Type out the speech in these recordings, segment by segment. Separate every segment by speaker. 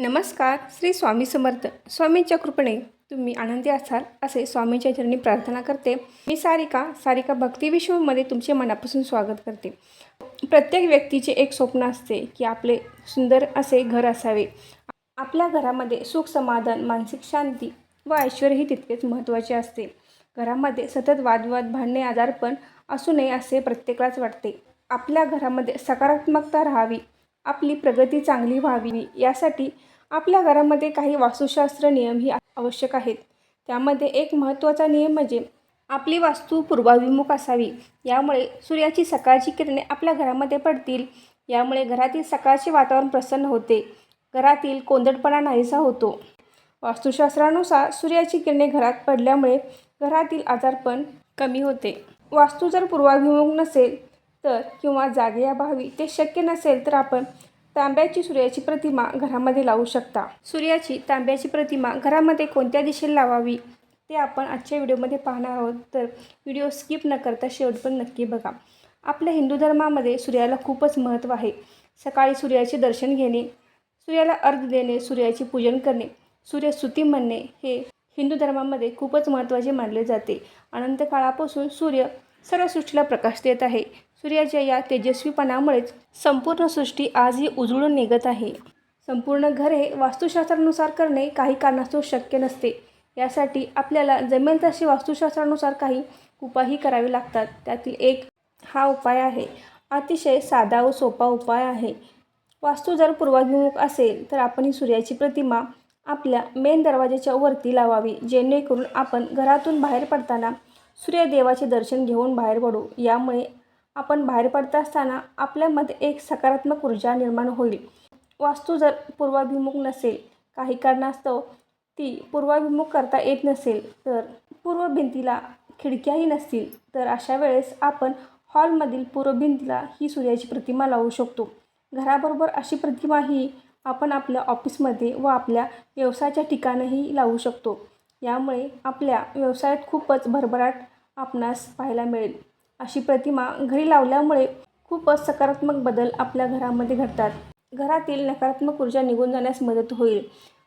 Speaker 1: नमस्कार श्री स्वामी समर्थ. स्वामींच्या कृपेने तुम्ही आनंदी असाल असे स्वामींच्या चरणी प्रार्थना करते. मी सारिका सारिका भक्ती विश्वमध्ये तुमचे मनापासून स्वागत करते. प्रत्येक व्यक्तीचे एक स्वप्न असते की आपले सुंदर असे घर असावे. आपल्या घरामध्ये सुख समाधान मानसिक शांती व ऐश्वर्यही तितकेच महत्त्वाचे असते. घरामध्ये सतत वादविवाद भांडणे आजारपण असू नये असे प्रत्येकालाच वाटते. आपल्या घरामध्ये सकारात्मकता राहावी आपली प्रगती चांगली व्हावी यासाठी आपल्या घरामध्ये काही वास्तुशास्त्र नियमही आवश्यक आहेत. त्यामध्ये एक महत्त्वाचा नियम म्हणजे आपली वास्तू पूर्वाभिमुख असावी. यामुळे सूर्याची सकाळची किरणे आपल्या घरामध्ये पडतील. यामुळे घरातील सकाळचे वातावरण प्रसन्न होते. घरातील कोंदटपणा नाहीसा होतो. वास्तुशास्त्रानुसार सूर्याची किरणे घरात पडल्यामुळे घरातील आजारपण कमी होते. वास्तू जर पूर्वाभिमुख नसेल तर किंवा जागे अभावी ते शक्य नसेल तर आपण तांब्याची सूर्याची प्रतिमा घरामध्ये लावू शकता. सूर्याची तांब्याची प्रतिमा घरामध्ये कोणत्या दिशेला लावावी ते आपण आजच्या व्हिडिओमध्ये पाहणार आहोत. तर व्हिडिओ स्किप न करता शेवट पण नक्की बघा. आपल्या हिंदू धर्मामध्ये सूर्याला खूपच महत्त्व आहे. सकाळी सूर्याचे दर्शन घेणे सूर्याला अर्घ देणे सूर्याचे पूजन करणे सूर्यस्तुती म्हणणे हे हिंदू धर्मामध्ये खूपच महत्त्वाचे मानले जाते. अनंत काळापासून सूर्य सर्व सृष्टीला प्रकाश देत आहे. सूर्याच्या या तेजस्वीपणामुळेच संपूर्ण सृष्टी आजही उजळून निघत आहे. संपूर्ण घर हे वास्तुशास्त्रानुसार करणे काही कारणास्तव शक्य नसते. यासाठी आपल्याला जमेल तसे वास्तुशास्त्रानुसार काही उपायही करावे लागतात. त्यातील एक हा उपाय आहे. अतिशय साधा व सोपा उपाय आहे. वास्तू जर पूर्वाभिमुख असेल तर आपण ही सूर्याची प्रतिमा आपल्या मेन दरवाजाच्या वरती लावावी जेणेकरून आपण घरातून बाहेर पडताना सूर्यदेवाचे दर्शन घेऊन बाहेर पडू. यामुळे आपण बाहेर पडत असताना आपल्यामध्ये एक सकारात्मक ऊर्जा निर्माण होईल. वास्तू जर पूर्वाभिमुख नसेल काही कारणास्तव ती पूर्वाभिमुख करता येत नसेल तर पूर्व भिंतीला खिडक्याही नसतील. तर अशा वेळेस आपण हॉलमधील पूर्व भिंतीला ही सूर्याची प्रतिमा लावू शकतो. घराबरोबर अशी प्रतिमा ही आपण आपल्या ऑफिसमध्ये व आपल्या व्यवसायाच्या ठिकाणीही लावू शकतो. यामुळे आपल्या व्यवसायात खूपच भरभराट आपणास पाहायला मिळेल. अशी प्रतिमा घरी लावल्यामुळे खूपच सकारात्मक बदल आपल्या घरामध्ये घडतात. घरातील नकारात्मक ऊर्जा निघून जाण्यास मदत होईल.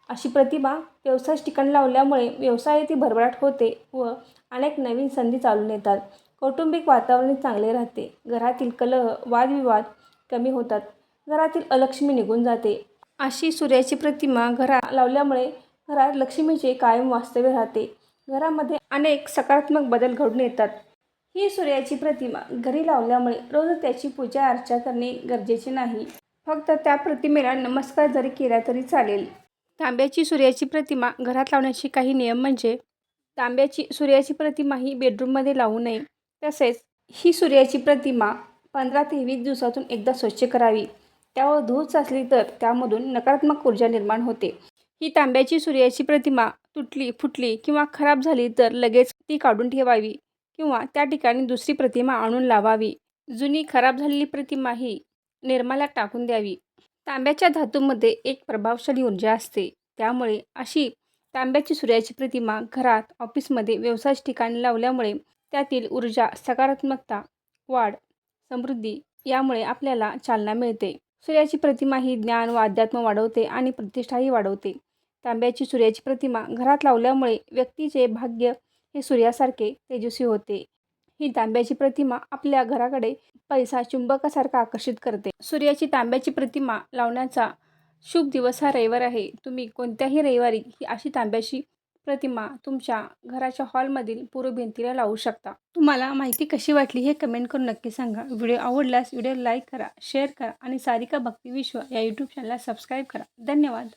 Speaker 1: अशी प्रतिमा व्यवसाय ठिकाण लावल्यामुळे व्यवसायाची भरभराट होते व अनेक नवीन संधी चालून येतात. कौटुंबिक वातावरण चांगले राहते. घरातील कलह वादविवाद कमी होतात. घरातील अलक्ष्मी निघून जाते. अशी सूर्याची प्रतिमा घरा लावल्यामुळे घरात लक्ष्मीचे कायम वास्तव्य राहते. घरामध्ये अनेक सकारात्मक बदल घडून येतात. ही सूर्याची प्रतिमा घरी लावल्यामुळे रोज त्याची पूजा अर्चा करणे गरजेचे नाही. फक्त त्या प्रतिमेला नमस्कार जरी केला तरी चालेल. तांब्याची सूर्याची प्रतिमा घरात लावण्याचे काही नियम म्हणजे तांब्याची सूर्याची प्रतिमा ही बेडरूममध्ये लावू नये. तसेच ही सूर्याची प्रतिमा पंधरा ते वीस दिवसातून एकदा स्वच्छ करावी. त्यावर धूळ साचली तर त्यामधून नकारात्मक ऊर्जा निर्माण होते. ही तांब्याची सूर्याची प्रतिमा तुटली फुटली किंवा खराब झाली तर लगेच ती काढून ठेवावी. किंवा त्या ठिकाणी दुसरी प्रतिमा आणून लावावी. जुनी खराब झालेली प्रतिमा ही निर्माला टाकून द्यावी. तांब्याच्या धातूमध्ये एक प्रभावशाली ऊर्जा असते. त्यामुळे अशी तांब्याची सूर्याची प्रतिमा घरात ऑफिसमध्ये व्यवसाय ठिकाणी लावल्यामुळे त्यातील ऊर्जा सकारात्मकता वाढ समृद्धी यामुळे आपल्याला चालना मिळते. सूर्याची प्रतिमा ही ज्ञान व अध्यात्म वाढवते आणि प्रतिष्ठाही वाढवते. तांब्याची सूर्याची प्रतिमा घरात लावल्यामुळे व्यक्तीचे भाग्य हे सूर्यासारखे तेजस्वी होते. ही तांब्याची प्रतिमा आपल्या घराकडे पैसा चुंबकासारखा आकर्षित करते. सूर्याची तांब्याची प्रतिमा लावण्याचा शुभ दिवस हा रविवार आहे. तुम्ही कोणत्याही रविवारी ही अशी तांब्याची प्रतिमा तुमच्या घराच्या हॉलमधील पूर्व भिंतीला लावू शकता. तुम्हाला माहिती कशी वाटली हे कमेंट करून नक्की सांगा. व्हिडिओ आवडल्यास व्हिडिओ लाईक करा शेअर करा आणि सारिका भक्ती विश्व या यूट्यूब चॅनलला सबस्क्राईब करा. धन्यवाद.